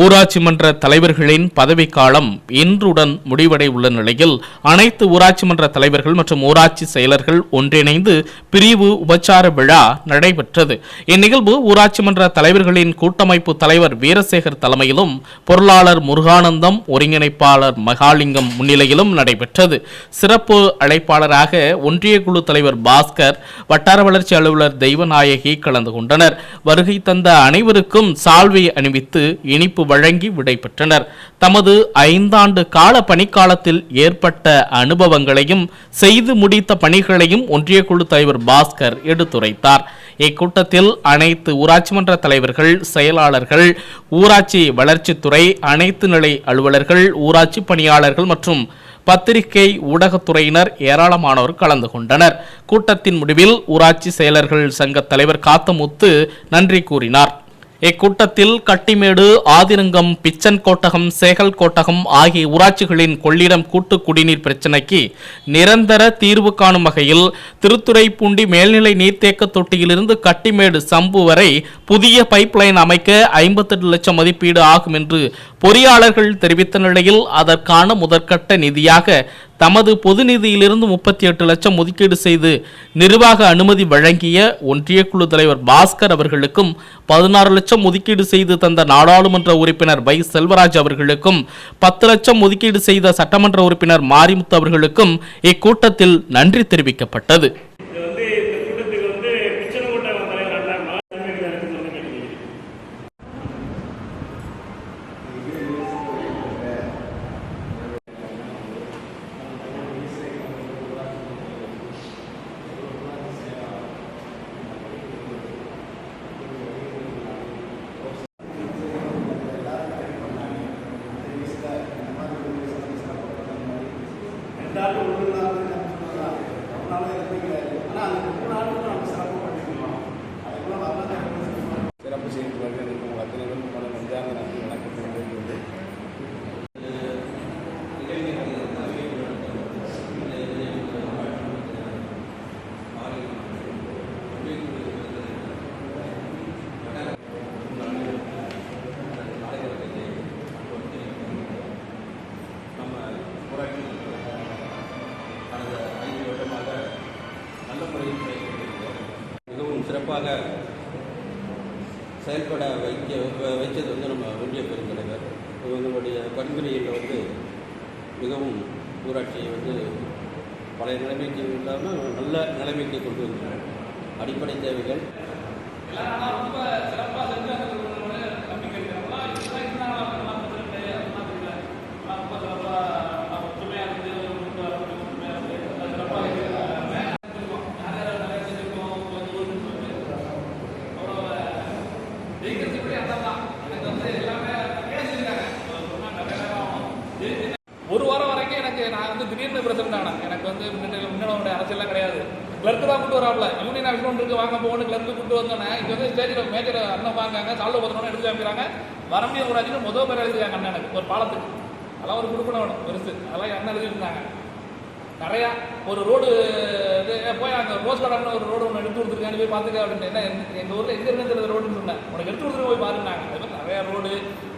ஊராட்சி மன்ற தலைவர்களின் பதவிக்காலம் இன்றுடன் முடிவடை உள்ள நிலையில் அனைத்து ஊராட்சி மன்ற தலைவர்கள் மற்றும் ஊராட்சி செயலர்கள் ஒன்றிணைந்து பிரிவு உபச்சார விழா நடைபெற்றது. இந்நிகழ்வு ஊராட்சி மன்ற தலைவர்களின் கூட்டமைப்பு தலைவர் வீரசேகர் தலைமையிலும் பொருளாளர் முருகானந்தம் ஒருங்கிணைப்பாளர் மகாலிங்கம் முன்னிலையிலும் நடைபெற்றது. சிறப்பு அழைப்பாளராக ஒன்றிய குழு தலைவர் பாஸ்கர் வட்டார வளர்ச்சி அலுவலர் தெய்வநாயகி கலந்து கொண்டனர். வருகை தந்த அனைவருக்கும் சால்வை அணிவித்து இனிப்பு வழங்கி விடைபெற்றனர் தமது ஐந்தாண்டு கால பணிக்காலத்தில் ஏற்பட்ட அனுபவங்களையும் செய்து முடித்த பணிகளையும் ஒன்றிய குழு தலைவர் பாஸ்கர் எடுத்துரைத்தார். இக்கூட்டத்தில் அனைத்து ஊராட்சி மன்ற தலைவர்கள் செயலாளர்கள் ஊராட்சி வளர்ச்சித்துறை அனைத்து நிலை அலுவலர்கள் ஊராட்சி பணியாளர்கள் மற்றும் பத்திரிகை ஊடகத்துறையினர் ஏராளமானோர் கலந்து கொண்டனர். கூட்டத்தின் முடிவில் ஊராட்சி செயலர்கள் சங்க தலைவர் காத்தமுத்து நன்றி கூறினார். இக்கூட்டத்தில் கட்டிமேடு ஆதிரங்கம் பிச்சன் கோட்டகம் சேகல் கோட்டகம் ஆகிய ஊராட்சிகளின் கொள்ளிடம் கூட்டு குடிநீர் பிரச்சினைக்கு நிரந்தர தீர்வு காணும் வகையில் திருத்துறைப்பூண்டி மேல்நிலை நீர்த்தேக்க தொட்டியிலிருந்து கட்டிமேடு சம்பு வரை புதிய பைப்லைன் அமைக்க ஐம்பத்தெட்டு லட்சம் மதிப்பீடு ஆகும் என்று பொறியாளர்கள் தெரிவித்த நிலையில் அதற்கான முதற்கட்ட நிதியாக தமது பொது நிதியிலிருந்து முப்பத்தி எட்டு லட்சம் ஒதுக்கீடு செய்து நிர்வாக அனுமதி வழங்கிய ஒன்றிய குழு தலைவர் பாஸ்கர் அவர்களுக்கும் பதினாறு லட்சம் ஒதுக்கீடு செய்து தந்த நாடாளுமன்ற உறுப்பினர் வை செல்வராஜ் அவர்களுக்கும் பத்து லட்சம் ஒதுக்கீடு செய்த சட்டமன்ற உறுப்பினர் மாரிமுத்து அவர்களுக்கும் இக்கூட்டத்தில் நன்றி தெரிவிக்கப்பட்டது இது வந்து இந்த கூட்டத்துக்கு வந்து பிச்சனக்கோட்டை தலைவர் அண்ணா மகாத்மா எனக்கு சொல்ல கேட்டுக்கிறேன் சிறப்பு சிறப்பாக செயல்பட வைக்க வ- வைத்தது வந்து நம்ம ஒன்றிய பெருந்தலைவர். இவங்களுடைய பரிந்துரையில் வந்து மிகவும் ஊராட்சியை வந்து பழைய நிலைமைக்கு இல்லாமல் நல்ல நிலைமைக்கு கொண்டு வந்தார் அடிப்படை தேவைகள். ஒரு வாரம் வரைக்கும் எனக்கு நான் வந்து திடீர்னு பிரசிடண்ட் ஆனேன். எனக்கு வந்து முன்னாடி முன்னாடி அரசியல்லாம் கிடையாது. கிளர்க்கு தான் கூட்டு வராப்ல. யூனியன் ஆஃபீஸ் ஒன்று இருக்கு வாங்க போகணும் கிளர்க்கு கூட்டு வந்தோன்னே இங்கே வந்து ஸ்டேஜில் மேஜர் அண்ணன் வாங்காங்க சால்வ பத்திரம் எடுத்து காமிக்கிறாங்க வரம்பிய ஊராட்சின்னு முதல் பேர் எழுதிருக்காங்க அண்ணன் எனக்கு ஒரு பாலத்துக்கு. அதெல்லாம் ஒரு கொடுக்கணும் வேணும் பெருசு. அதெல்லாம் அண்ணன் எழுதிருந்தாங்க நிறையா ஒரு ரோடு இது போய் அங்கே ரோஸ் கார்டன் ஒரு ரோடு ஒன்று எடுத்து கொடுத்துருக்கான்னு போய் பார்த்துக்க அப்படின்ட்டு என்ன எங்கள் ஊரில் எங்கே இருந்து தெரிஞ்ச ரோடுன்னு சொன்னேன். உனக்கு எடுத்து கொடுத்துட்டு போய் பாருன்னாங்க. அது மாதிரி நிறையா ரோடு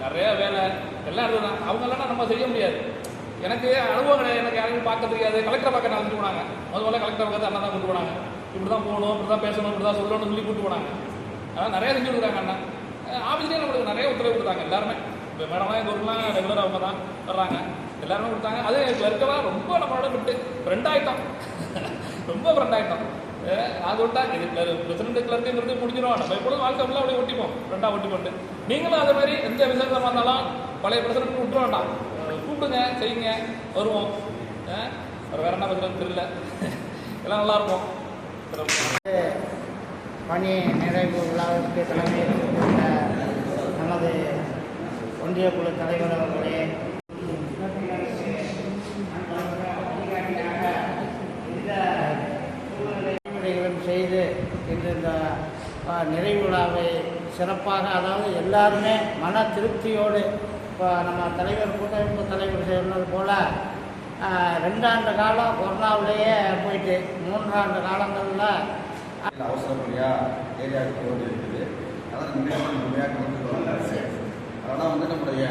நிறையா வேலை எல்லாம் எடுத்துருந்தாங்க அவங்க எல்லாம் நம்ம செய்ய முடியாது. எனக்கு அனுபவம் கிடையாது எனக்கு யாரையும் பார்க்க தெரியாது. கலெக்டர் பார்க்க நடந்து போனாங்க. முதல்ல கலெக்டர் பார்த்து அண்ணா தான் கூட்டு போனாங்க. இப்படி தான் போகணும் இப்படி தான் பேசணும் இப்படி தான் சொல்லணும்னு சொல்லி கூட்டு போனாங்க. அதனால் நிறைய செஞ்சு கொடுக்குறாங்க அண்ணா. ஆஃபீஸ்லேயே நம்மளுக்கு நிறைய உத்தரவு கொடுத்தாங்க எல்லாருமே. இப்போ மேடம்லாம் எங்கள் ஊர்லாம் ரெகுலராக அவங்க தான் வர்றாங்க. எல்லாருமே கொடுத்தாங்க. அது இப்போ இருக்கவா ரொம்ப நம்மளோட விட்டு ஃப்ரெண்ட் ஆகிட்டோம் ரொம்ப ஃப்ரெண்ட் ஆகிட்டோம் அது விட்டா இது பிரசிடண்ட் கிளர்க்குங்கிறது முடிஞ்சிடும் நம்ம எப்பொழுதும் வாழ்க்கை ஃபுல்லாக அப்படியே ஒட்டிப்போம். ஃப்ரெண்டாக ஒட்டி போட்டு நீங்களும் அதே மாதிரி எந்த விசேஷமாக இருந்தாலும் பழைய பிரசிடண்ட் விட்டுற வேண்டாம். கூப்பிடுங்க செய்யுங்க வருவோம். வேற என்ன பிரசிடண்ட் தெரியல. எல்லாம் நல்லா இருக்கும் பணி நிறைவு விழாவிற்கு தலைமை நமது ஒன்றிய குழு தலைவர் அவர்களே இந்த சூழ்நிலைகளும் செய்து இன்று இந்த ஆ, நிறைவு விழாவை சிறப்பாக அதாவது எல்லாருமே மன திருப்தியோடு இப்போ நம்ம தலைவர் கூட்டமைப்பு தலைவர் சொன்னது போல் ரெண்டாண்டு காலம் கொரோனாவிலேயே போயிட்டு மூன்றாண்டு காலங்களில் அவசரப்படியாக ஏரியாவுக்கு போட்டு இருக்குது. அதான் முன்னாடி அதனால் வந்து நம்முடைய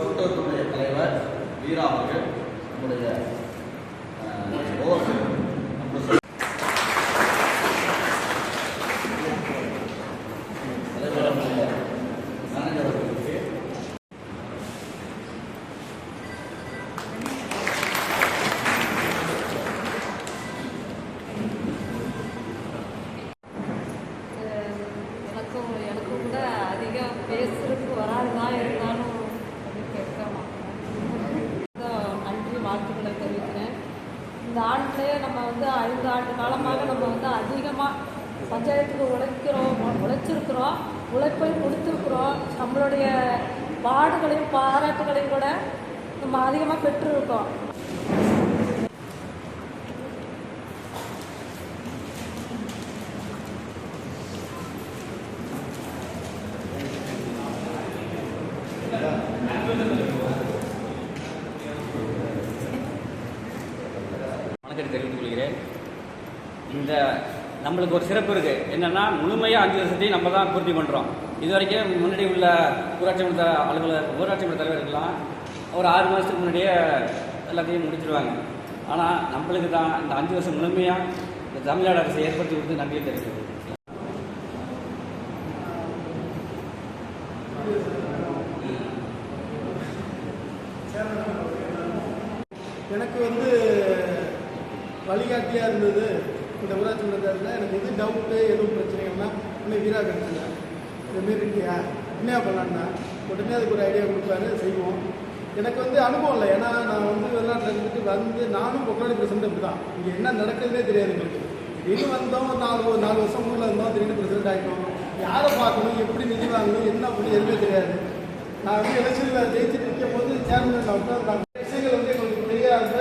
கூட்டத்துடைய தலைவர் வீரா அவர்கள் நம்முடைய வணக்கத்தை தெரிவித்துக் கொள்கிறேன். இந்த நம்மளுக்கு ஒரு சிறப்பு இருக்குது என்னென்னா முழுமையாக அஞ்சு வருஷத்தையும் நம்ம தான் பூர்த்தி பண்ணுறோம் இது வரைக்கும் முன்னாடி உள்ள ஊராட்சி மன்ற அலுவலர் ஊராட்சி மன்ற தலைவர்கள்லாம் ஒரு ஆறு மாதத்துக்கு முன்னாடியே எல்லாத்தையும் முடிச்சிருவாங்க. ஆனால் நம்மளுக்கு தான் இந்த அஞ்சு வருஷம் முழுமையாக இந்த தமிழ்நாடு அரசு ஏற்படுத்தி கொடுத்து நன்றியை தெரிவிக்கிறது எனக்கு வந்து வழிகாட்டியாக இருந்தது. இந்த ஊராட்சி மன்றத்தில் எனக்கு எது டவுட்டு எதுவும் பிரச்சனைகள்னா இன்னும் வீரா கிடச்சிங்க இதுமாரி இருக்கியா? என்ன பண்ணலான்னா உடனே அதுக்கு ஒரு ஐடியா கொடுப்பாரு செய்வோம். எனக்கு வந்து அனுபவம் இல்லை. ஏன்னா நான் வந்து வெளிநாட்டில் இருந்துட்டு வந்து நானும் பொக்கலாடி பிரசிடண்ட் அப்படி தான் இங்கே என்ன நடக்குதுன்னே தெரியாது எங்களுக்கு திடீர்னு வந்தோம் நாலு ஒரு நாலு வருஷம் ஊரில் இருந்தோம் திடீர்னு பிரசிடண்ட் ஆகிட்டோம் யாரை பார்க்கணும் எப்படி நிதி வாங்கணும் என்ன பண்ணி எதுவுமே தெரியாது. நான் வந்து எலெக்ஷனில் ஜெயிச்சு நிற்கும் போது சேர்மன் உட்காந்துருந்தாங்க விஷயங்கள் வந்து எங்களுக்கு தெரியாது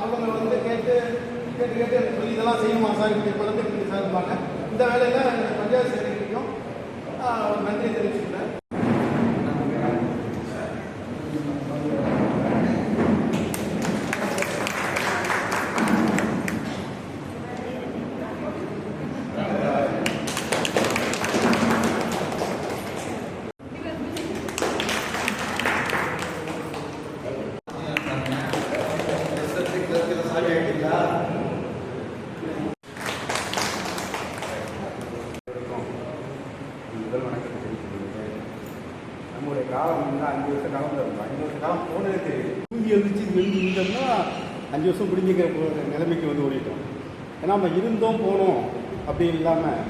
அவங்க வந்து கேட்டு கேட்டு கேட்டு எனக்கு சொல்லி இதெல்லாம் செய்யணுமா சார்? இப்படி குழந்தைக்கு சார் இருப்பாங்க இந்த வேலையில் எனக்கு பஞ்சாயத்து செக்ரட்டரிக்கும் நன்றி தெரிவிச்சுக்கிறேன் சாரி ஆகிட்டீங்களா முதல் வணக்கத்தை தெரிவித்துக் கொள்கிறேன் நம்முடைய காலம் வந்து அஞ்சு வருஷ காலம் தான் இருக்கும் அஞ்சு வருஷ காலம் போனதே தெரியுது தூங்கி எழுந்துச்சு எழுந்து இருந்தோம்னா அஞ்சு வருஷம் முடிஞ்சுக்கிற நிலைமைக்கு வந்து ஓடிட்டோம். ஏன்னா நம்ம இருந்தோம் போனோம் அப்படி இல்லாமல்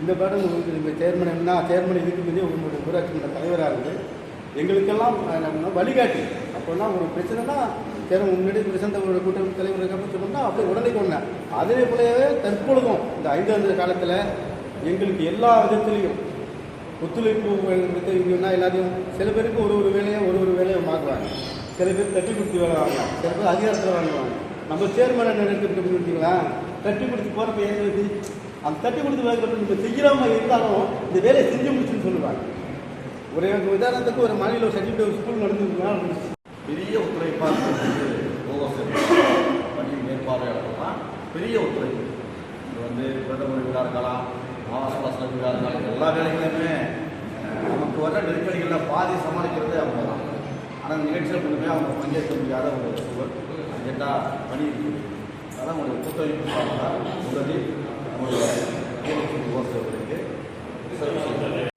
இந்த பேடம் உங்களுக்கு இந்த சேர்மன் என்ன சேர்மன் இதுக்கு வந்து உங்களுடைய ஊராட்சி தலைவராக இருந்து எங்களுக்கெல்லாம் நம்ம வழிகாட்டி. அப்போல்லாம் ஒரு பிரச்சனைனா சேர்மன் முன்னாடி பிரசண்டவரோட கூட்டம் தலைவர் இருக்கப்ப சொன்னோம்னா அப்படியே உடனே கொண்டேன் அதே போலவே தற்பொழுதும் இந்த ஐந்தாண்டு காலத்தில் எங்களுக்கு எல்லா விதத்துலேயும் ஒத்துழைப்பு வித்தீங்கன்னா எல்லாத்தையும் சில பேருக்கு ஒரு ஒரு வேலையை ஒரு ஒரு வேலையை மாற்றுவாங்க சில பேர் தட்டி கொடுத்து வேலை வாங்கலாம் சில பேர் அதிகாரத்தில் வாங்குவாங்க நம்ம சேர்மனை எடுத்துக்கிட்டு பார்த்தீங்களா தட்டி கொடுத்து போகிறப்ப எங்களுக்கு அந்த தட்டி கொடுத்து வேலை நம்ம செய்கிறவங்க இருந்தாலும் இந்த வேலையை செஞ்சு முடிச்சுன்னு சொல்லுவாங்க. ஒரு உதாரணத்துக்கு ஒரு மாநில ஒரு சர்டிஃபிகேட் ஸ்கூல் நடந்துருக்குன்னா பெரிய ஒத்துழைப்பாக பணி மேற்பார்வையாளர்கள்லாம் பெரிய ஒத்துழைப்பு. இது வந்து பிரதமர் இருக்கலாம் மாவட்ட வாசல் விழா இருக்கலாம் எல்லா வேலைகளுமே நமக்கு வர நெருக்கடிகளில் பாதி சமாளிக்கிறது அவங்க தான். ஆனால் அந்த நிகழ்ச்சியில் கொண்டு போய் அவங்க பங்கேற்க முடியாத ஒரு சூழல் அஜெண்டா பணி அதான் உங்களுடைய ஒத்துழைப்பு பார்த்தா முதலில் நம்முடைய ஓவர் அவர்களுக்கு சிறப்பு செய்கிறேன்.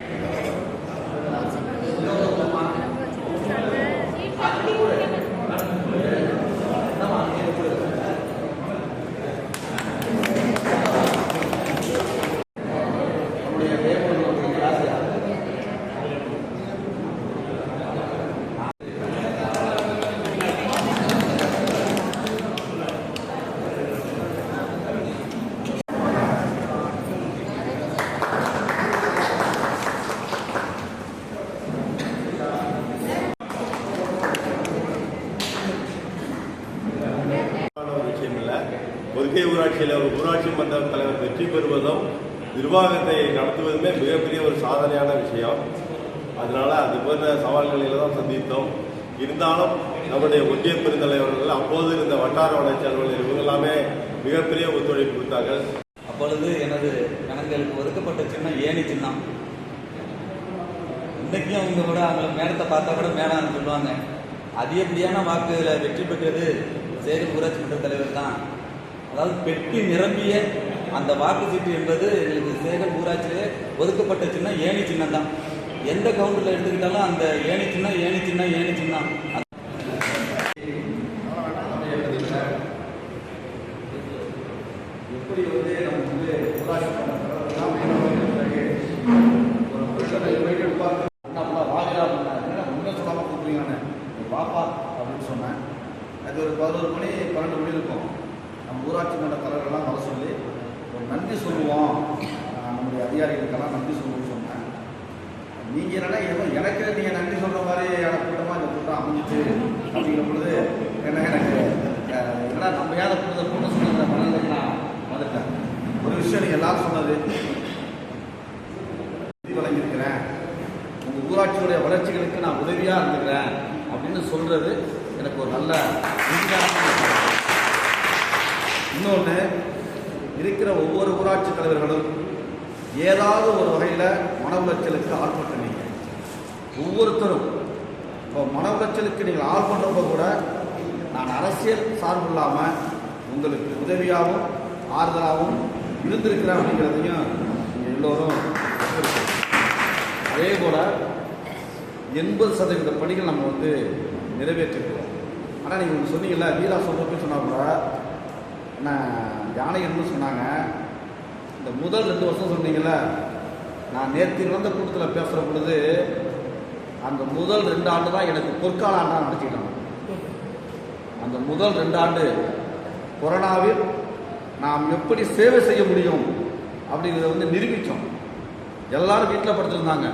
நம்முடைய தேவனுடைய ஆசையாக ஒரு விஷயம் இல்லை ஒதுக்கை ஊராட்சியில் ஒரு ஊராட்சி மன்ற தலைவர் வெற்றி பெறுவதும் நிர்வாகத்தை நடத்துவதுமே மிகப்பெரிய ஒரு சாதனையான விஷயம். அதனால அது போன்ற சவால்களை தான் சந்தித்தோம். இருந்தாலும் நம்முடைய ஒன்றிய பெருந்தலைவர்கள் அப்போது இருந்த வட்டார வளர்ச்சி அலுவலர் இவங்க எல்லாமே மிகப்பெரிய ஒத்துழைப்பு கொடுத்தார்கள். அப்பொழுது எனது கணங்களுக்கு ஒதுக்கப்பட்ட சின்னம் ஏணி சின்னம். இன்னைக்கும் அவங்க கூட அவங்கள மேடத்தை பார்த்தா கூட மேலான்னு சொல்லுவாங்க. அதிகப்படியான வாக்குகளை வெற்றி பெற்றது? சேலம் ஊராட்சி மன்ற தலைவர் தான். அதாவது பெட்டி நிரம்பிய அந்த வாக்கு சீட்டு என்பது எங்களுக்கு சேகர் ஊராட்சியிலே ஒதுக்கப்பட்ட சின்னம் ஏணி சின்னம் தான் எந்த கவுண்டரில் எடுத்துக்கிட்டாலும் அந்த ஏணி சின்னம் ஏணி சின்னம் ஏணி சின்னம் எப்படி வந்து நம்ம வந்து ஊராட்சி மன்றத்தெல்லாம் பிறகு ஒரு வருஷத்தை போயிட்டு எடுப்பாங்க அண்ணா வாங்கலாம் அப்படின்னா முன்னே சொல்லாமல் கூப்பிடுங்க நீ பாப்பா அப்படின்னு சொன்னேன் அது ஒரு பதினோரு மணி பன்னெண்டு மணி இருக்கும் நம்ம ஊராட்சி மன்ற தலைவர்கள்லாம் வர சொல்லி நம்பி நன்றி சொல்லுவோம். நம்முடைய அதிகாரிகளுக்கெல்லாம் நன்றி சொல்லுவோம்னு சொன்னேன் நீங்கள் என்னென்னா ஏதோ எனக்கு நீங்கள் நன்றி சொல்கிற மாதிரி எனக்கு கூட்டமாக இந்த கூட்டம் அமைஞ்சிச்சு அப்படிங்கிற பொழுது என்ன எனக்கு என்னடா நம்ம யாரை கூட்டத்தை கூட்டம் சொன்ன மனதில் நான் வந்துட்டேன். ஒரு விஷயம் நீங்கள் எல்லாரும் சொன்னது. வழங்கியிருக்கிறேன். உங்கள் ஊராட்சியுடைய வளர்ச்சிகளுக்கு நான் உதவியாக இருந்துக்கிறேன் அப்படின்னு சொல்கிறது எனக்கு ஒரு நல்ல இன்னொன்று இருக்கிற ஒவ்வொரு ஊராட்சி தலைவர்களும் ஏதாவது ஒரு வகையில் மன உளைச்சலுக்கு ஆட்பட்டு நீங்கள் ஒவ்வொருத்தரும் இப்போ மன உளைச்சலுக்கு நீங்கள் ஆள் பண்ணுறப்ப கூட நான் அரசியல் சார்பு இல்லாமல் உங்களுக்கு உதவியாகவும் ஆறுதலாகவும் இருந்திருக்கிறேன் அப்படிங்கிறதையும் நீங்கள் எல்லோரும் அதே போல் எண்பது சதவீத பணிகள் நம்ம வந்து நிறைவேற்றிருக்கிறோம். ஆனால் நீங்கள் சொன்னீங்கல்ல வீரா சொல்றதுன்னு சொன்னால் கூட நான் யானைகள்னு சொன்னாங்க. இந்த முதல் ரெண்டு வருஷம் சொன்னீங்கல்ல நான் நேற்று நடந்த கூட்டத்தில் பேசுகிற பொழுது அந்த முதல் ரெண்டு ஆண்டு தான் எனக்கு பொற்கால ஆண்டாக நினச்சிக்கிட்டாங்க அந்த முதல் ரெண்டு ஆண்டு கொரோனாவில் நாம் எப்படி சேவை செய்ய முடியும் அப்படிங்கிறத வந்து நிரூபித்தோம். எல்லாரும் வீட்டில் படுத்திருந்தாங்க.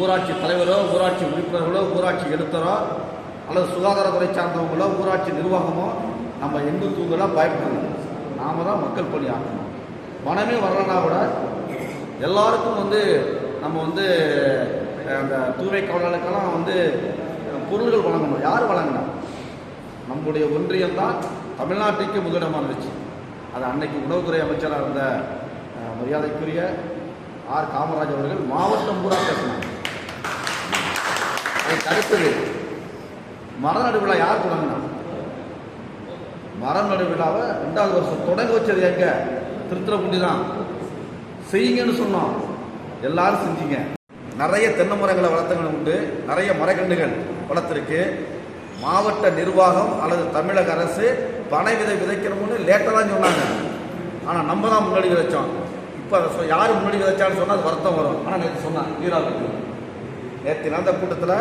ஊராட்சி தலைவரோ ஊராட்சி உறுப்பினர்களோ ஊராட்சி எழுத்தரோ அல்லது சுகாதாரத்துறை சார்ந்தவங்களோ ஊராட்சி நிர்வாகமோ நம்ம எங்கு தூங்கலாம் பயப்படணும் நாம தான் மக்கள் பணி ஆக்கணும். பணமே வரலனா கூட எல்லாருக்கும் வந்து நம்ம வந்து அந்த தூய்மை காவலர்களுக்கெல்லாம் வந்து பொருள்கள் வழங்கணும். யார் வழங்கினா? நம்முடைய ஒன்றியம் தான் தமிழ்நாட்டுக்கு முதலிடமாக இருந்துச்சு. அது அன்னைக்கு உணவுத்துறை அமைச்சராக இருந்த மரியாதைக்குரிய ஆர். காமராஜ் அவர்கள் மாவட்டம் பூரா பேசினாங்க அதுக்கு அடுத்தது விழா யார் தொடங்கினா மரம் நடு விழாவை ரெண்டாவது வருஷம் தொடங்க வச்சது எங்க? திருத்துறைப்பூண்டி தான். செய்யுங்கன்னு சொன்னோம். எல்லாரும் செஞ்சீங்க. நிறைய தென்னை மரங்களை வளர்த்தவங்க உண்டு. நிறைய மரக்கன்றுகள் வளர்த்துருக்கு. மாவட்ட நிர்வாகம் அல்லது தமிழக அரசு பனை விதை விதைக்கணும்னு லேட்டாக தான் சொன்னாங்க. ஆனால் நம்ம தான் முன்னாடி விதைச்சோம். இப்போ அதை யார் முன்னாடி விதைச்சான்னு சொன்னால் அது வருத்தம் வரும். ஆனால் நேற்று சொன்னான் வீராவுக்கு நேற்று நடந்த கூட்டத்தில்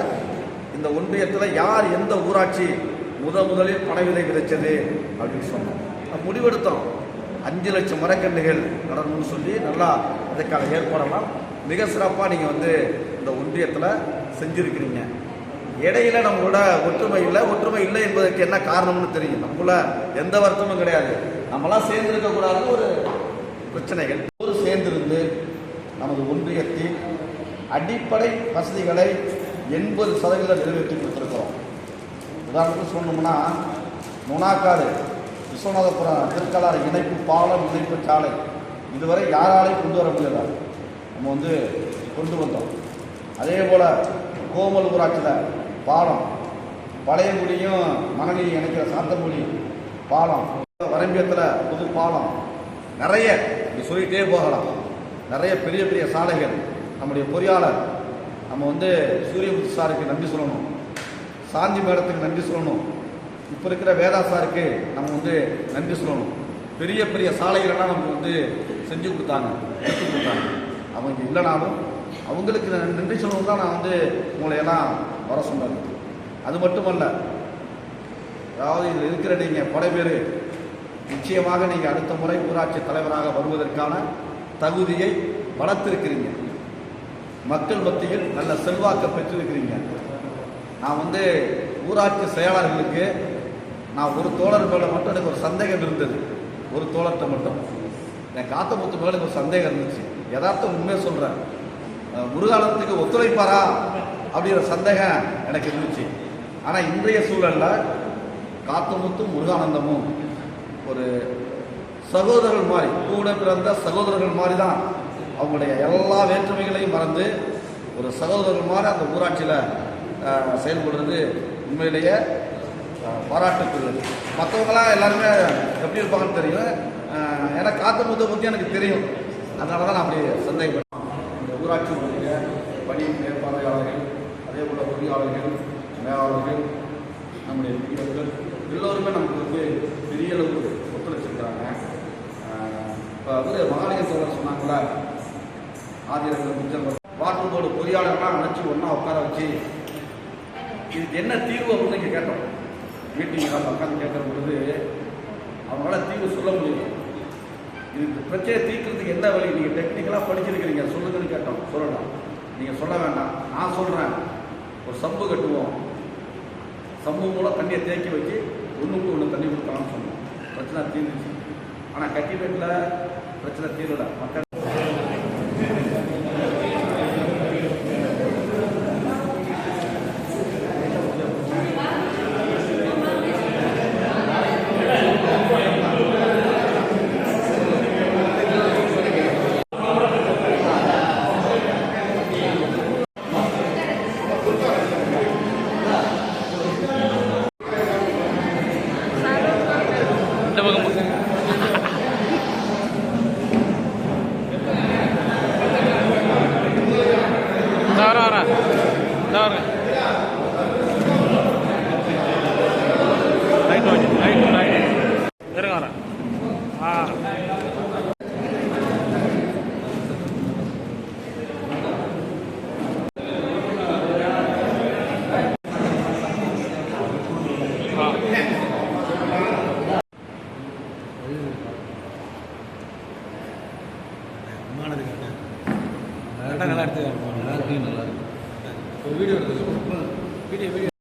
இந்த ஒன்றியத்தில் யார் எந்த ஊராட்சி முத முதலில் பனை விதை விதைச்சது அப்படின்னு சொன்னோம். முடிவெடுத்தோம். அஞ்சு லட்சம் மரக்கன்றுகள் நடணும்னு சொல்லி நல்லா அதுக்கான ஏற்பாடெல்லாம் மிக சிறப்பாக நீங்கள் வந்து இந்த ஒன்றியத்தில் செஞ்சுருக்கிறீங்க. இடையில நம்மளோட ஒற்றுமை இல்லை. ஒற்றுமை இல்லை என்பதற்கு என்ன காரணம்னு தெரியும். நம்மள எந்த வருத்தமும் கிடையாது. நம்மளாம் சேர்ந்து இருக்கக்கூடாதுன்னு ஒரு பிரச்சனைகள். ஒரு சேர்ந்திருந்து நமது ஒன்றியத்தின் அடிப்படை வசதிகளை எண்பது சதவீதம் நிறைவேற்றி கொடுத்துருக்கிறோம். உதாரணத்துக்கு சொல்லணும்னா முனாக்காடு விஸ்வநாதபுரம் திருக்கலாறு இணைப்பு பாலம் இணைப்பு சாலை. இதுவரை யாராலையும் கொண்டு வர முடியல. நம்ம வந்து கொண்டு வந்தோம். அதே போல் கோமல் ஊராட்சியில் பாலம் பழையங்குடியும் மணலி இணைக்கிற சாத்தங்குடி பாலம் வரம்பியத்தில் புது பாலம். நிறைய இப்படி சொல்லிகிட்டே போகலாம். நிறைய பெரிய பெரிய சாலைகள். நம்முடைய பொறியாளர் நம்ம வந்து சூரியமுத்து சாருக்கு நன்றி சொல்லணும். சாந்தி மேடத்துக்கு நன்றி சொல்லணும். இப்போ இருக்கிற வேதா சாருக்கு நம்ம வந்து நன்றி சொல்லணும். பெரிய பெரிய சாலைகளெல்லாம் நமக்கு வந்து செஞ்சு கொடுத்தாங்க எடுத்து கொடுத்தாங்க. அவங்க இல்லைனாலும் அவங்களுக்கு நன்றி சொல்லணும் தான் நான் வந்து உங்களை எல்லாம் வர சொன்னது. அது மட்டுமல்ல அதாவது இதில் இருக்கிற நீங்கள் பல பேர் நிச்சயமாக நீங்கள் அடுத்த முறை ஊராட்சி தலைவராக வருவதற்கான தகுதியை வளர்த்திருக்கிறீங்க. மக்கள் மத்தியில் நல்ல செல்வாக்கை பெற்றிருக்கிறீங்க. நான் வந்து ஊராட்சி செயலாளர்களுக்கு நான் ஒரு தோழர் மேலே மட்டும் எனக்கு ஒரு சந்தேகம் இருந்தது. ஒரு தோழர்கிட்ட மட்டும். என் காத்தமுத்து மேலே எனக்கு ஒரு சந்தேகம் இருந்துச்சு. யதார்த்தம் உண்மையை சொல்கிறேன் முருகானந்தத்துக்கு ஒத்துழைப்பாரா? அப்படிங்கிற சந்தேகம் எனக்கு இருந்துச்சு. ஆனால் இன்றைய சூழலில் காத்தமுத்தும் முருகானந்தமும் ஒரு சகோதரர்கள் மாதிரி கூட பிறந்த சகோதரர்கள் மாதிரி தான் அவங்களுடைய எல்லா வேற்றுமைகளையும் மறந்து ஒரு சகோதரர்கள் மாதிரி அந்த ஊராட்சியில் செயல்படுறது உண்மையிலேயே அஹ், பாராட்டுக்குரியது. மற்றவங்களாம் எல்லாருமே எப்படி இருப்பாங்கன்னு தெரியும் ஏன்னா ஏன்னா காத்தமுத்தை பற்றி எனக்கு தெரியும். அதனால தான் நான் அப்படி சந்தேகப்பட்டேன். இந்த ஊராட்சியினுடைய பணி மேற்பார்வையாளர்கள் அதே போல் பொறியாளர்கள் மேலாளர்கள் நம்முடைய முக்கியர்கள் எல்லோருமே நமக்கு வந்து பெரிய அளவு ஒத்துழைச்சிருக்காங்க இப்போ வந்து மகாலிங்க சோழர் சொன்னாங்களா ஆதிரங்கள் மிச்சம் வாட்டர் போர்டு பொறியாளர்கள்லாம் அணைச்சி ஒன்றா உட்கார வச்சு இதுக்கு என்ன தீர்வு அப்படின்னு இங்கே கேட்டோம். மீட்டிங்கில் உட்காந்து கேட்குற பொழுது அவங்களால தீர்வு சொல்ல முடியல. இதுக்கு பிரச்சனையை தீர்க்கிறதுக்கு என்ன வழி? நீங்கள் டெக்னிக்கலாக படிச்சிருக்கிறீங்க. சொல்லுங்கன்னு கேட்டோம். சொல்லலாம். நீங்கள் சொல்ல வேண்டாம். நான் சொல்கிறேன் ஒரு சம்பு கட்டுவோம். சம்பு மூலம் தண்ணியை தேக்கி வச்சு ஒன்றுக்கு ஒன்று தண்ணி கொடுக்கலாம்னு சொன்னோம். பிரச்சனை தீர்ந்துச்சு. ஆனால் கட்டிடத்தில் பிரச்சனை தீரலை. மக்கள் Obrigado.